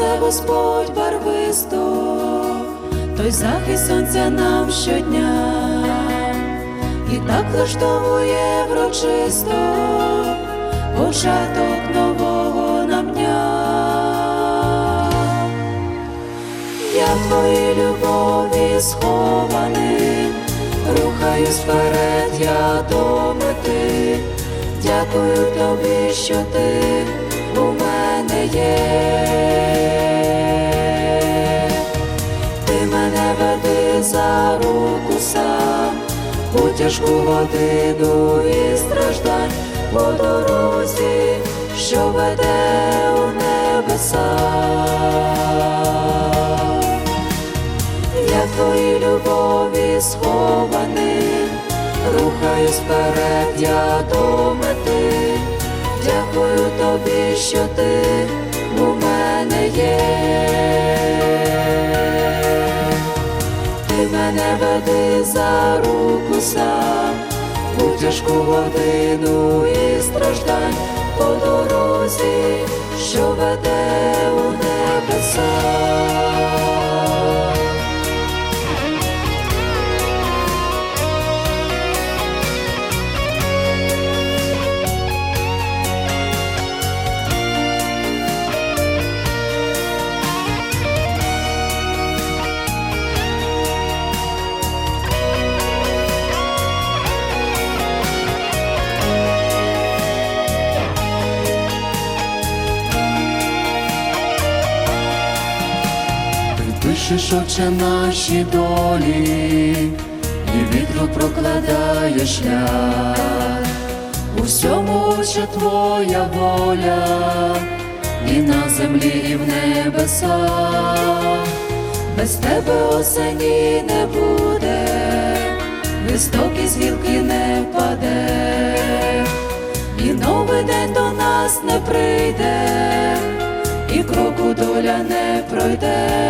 несе Господь барвисто, той захист сонця нам щодня, і так влаштовує врочисто початок нового нам дня. Я в твоїй любові схований, рухаюсь вперед, я до мети. Дякую тобі, що ти у мене є. За руку сам, у тяжку годину і страждань по дорозі, що веде у небеса. Я в твоїй любові схований, рухаюсь вперед, я до мети. Дякую тобі, що ти у мене є. Веди за руку сам, у тяжку годину і страждань по дорозі, що веде у небеса. Пишеш, отче, наші долі, і вітру прокладає шлях. У всьому, отче, твоя воля, і на землі, і в небесах. Без тебе осені не буде, високі з гілки не впаде, і новий день до нас не прийде, і кроку доля не пройде.